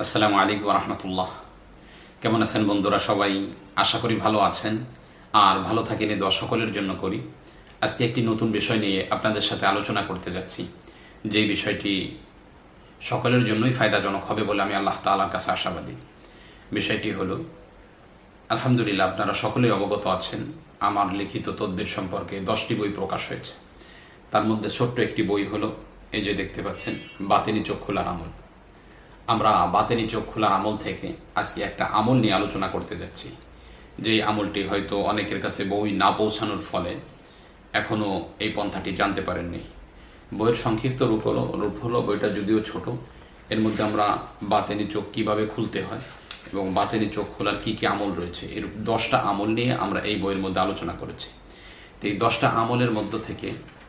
আসসালামু আলাইকুম রহমতুল্লাহ কেমন আছেন বন্ধুরা সবাই? আশা করি ভালো আছেন। আর ভালো থাকেন এ সকলের জন্য করি। আজকে একটি নতুন বিষয় নিয়ে আপনাদের সাথে আলোচনা করতে যাচ্ছি। যেই বিষয়টি সকলের জন্যই ফায়দাজনক হবে বলে আমি আল্লাহ তালার কাছে আশাবাদী। বিষয়টি হলো, আলহামদুলিল্লাহ আপনারা সকলেই অবগত আছেন, আমার লিখিত তদ্বির সম্পর্কে দশটি বই প্রকাশ হয়েছে। তার মধ্যে ছোট্ট একটি বই হলো, এই যে দেখতে পাচ্ছেন, বাতিনি চোখ খোলার আমল। আমরা বাতেনি চোখ খোলার আমল থেকে আজকে একটা আমল নিয়ে আলোচনা করতে যাচ্ছি। যেই আমলটি হয়তো অনেকের কাছে বই না পৌঁছানোর ফলে এখনও এই পন্থাটি জানতে পারেননি। বইয়ের সংক্ষিপ্ত রূপ হলো রূপ হলো বইটা যদিও ছোট, এর মধ্যে আমরা বাতেনি চোখ কীভাবে খুলতে হয় এবং বাতেনি চোখ খোলার কি কি আমল রয়েছে, এর দশটা আমল নিয়ে আমরা এই বইয়ের মধ্যে আলোচনা করেছি। তো এই দশটা আমলের মধ্য থেকে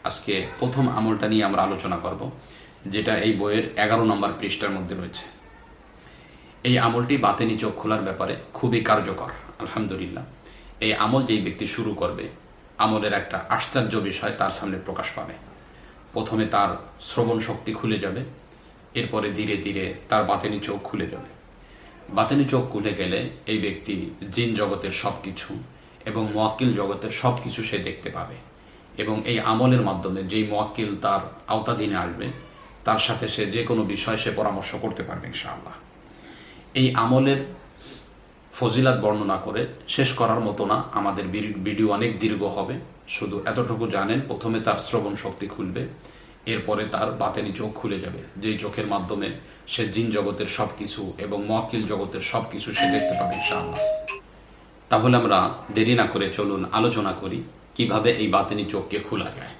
আজকে প্রথম আমলটা নিয়ে আমরা আলোচনা করব। যেটা এই বইয়ের এগারো নম্বর পৃষ্ঠার মধ্যে রয়েছে। এই আমলটি বাতেনি চোখ খোলার ব্যাপারে খুবই কার্যকর, আলহামদুলিল্লাহ। এই আমল যেই ব্যক্তি শুরু করবে, আমলের একটা আশ্চর্য বিষয় তার সামনে প্রকাশ পাবে। প্রথমে তার শ্রবণ শক্তি খুলে যাবে, এরপরে ধীরে ধীরে তার বাতেনি চোখ খুলে যাবে। বাতেনি চোখ খুলে গেলে এই ব্যক্তি জিন জগতের সব কিছু এবং মোয়াক্কিল জগতের সব কিছু সে দেখতে পাবে এবং এই আমলের মাধ্যমে যেই মোয়াক্কিল তার আওতাধীনে আসবে তার সাথে সে যে কোনো বিষয় সে পরামর্শ করতে পারবে, ইনশাআল্লাহ। এই আমলের ফজিলাত বর্ণনা করে শেষ করার মতো না, আমাদের ভিডিও অনেক দীর্ঘ হবে। শুধু এতটুকু জানেন, প্রথমে তার শ্রবণ শক্তি খুলবে, এরপরে তার বাতেনি চোখ খুলে যাবে। যেই চোখের মাধ্যমে সে জিন জগতের সব কিছু এবং মকিল জগতের সব কিছু সে দেখতে পাবে, ইনশাআল্লাহ। তাহলে আমরা দেরি না করে চলুন আলোচনা করি, কীভাবে এই বাতেনি চোখকে খোলা যায়।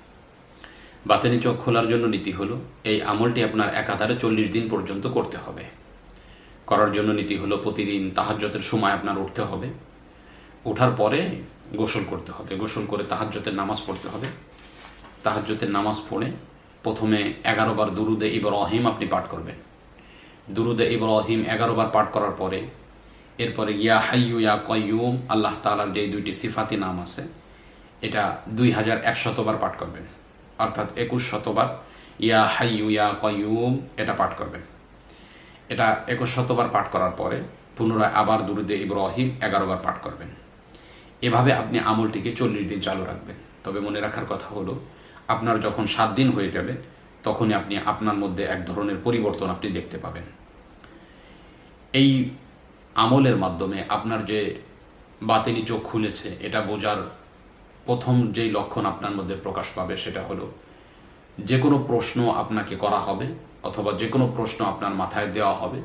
বাতেনি চোখ খোলার জন্য নীতি হলো, এই আমলটি আপনার একাধারে চল্লিশ দিন পর্যন্ত করতে হবে। করার জন্য নীতি হলো, প্রতিদিন তাহাজ্যতের সময় আপনার উঠতে হবে। ওঠার পরে গোসল করতে হবে। গোসল করে তাহাজ্যতের নামাজ পড়তে হবে। তাহাজ্যতের নামাজ পড়ে প্রথমে এগারো বার দুরুদে ইব্রাহিম আপনি পাঠ করবেন। দুরুদে ইব্রাহিম এগারো বার পাঠ করার পরে এরপরে ইয়া হাইয়ু ইয়া কয়ুম আল্লাহ তালার যে দুইটি সিফাতি নাম আছে, এটা দুই হাজার একশতবার পাঠ করবেন। অর্থাৎ একুশ শতবার, ইয়া হাইয়ু ইয়া কয়ুম এটা পাঠ করবেন। এটা একুশ শতবার পাঠ করার পরে পুনরায় আবার দুরুদে ইব্রাহিম এগারো বার পাঠ করবেন। এভাবে আপনি আমলটিকে চল্লিশ দিন চালু রাখবেন। তবে মনে রাখার কথা হলো, আপনার যখন সাত দিন হয়ে যাবে, তখনই আপনি আপনার মধ্যে এক ধরনের পরিবর্তন আপনি দেখতে পাবেন। এই আমলের মাধ্যমে আপনার যে বাতিনি চোখ খুলেছে, এটা বোঝার প্রথম যেই লক্ষণ আপনার মধ্যে প্রকাশ পাবে সেটা হলো, যে কোনো প্রশ্ন আপনাকে করা হবে অথবা যে কোনো প্রশ্ন আপনার মাথায় দেওয়া হবে,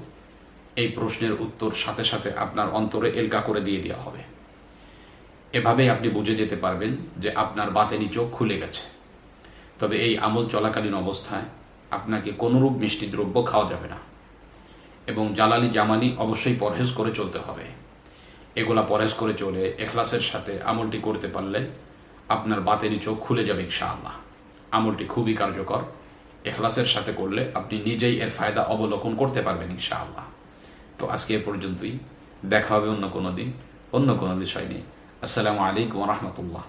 এই প্রশ্নের উত্তর সাথে সাথে আপনার অন্তরে এলকা করে দিয়ে দেওয়া হবে। এভাবেই আপনি বুঝে যেতে পারবেন যে আপনার বাতেনি চোখ খুলে গেছে। তবে এই আমল চলাকালীন অবস্থায় আপনাকে কোনোরূপ মিষ্টি দ্রব্য খাওয়া যাবে না এবং জ্বালানি জামানি অবশ্যই পরহেজ করে চলতে হবে। এগুলা পরহেজ করে চলে এখলাসের সাথে আমলটি করতে পারলে আপনার বাতেনি চোখ খুলে যাবে ইনশাআল্লাহ। আমলটি খুবই কার্যকর। এখলাসের সাথে করলে আপনি নিজেই এর ফায়দা অবলোকন করতে পারবেন ইনশাআল্লাহ। তো আজকে এ পর্যন্তই। দেখা হবে অন্য কোনো দিন, অন্য কোনো বিষয় নিয়ে। আসসালামু আলাইকুম রহমতুল্লাহ।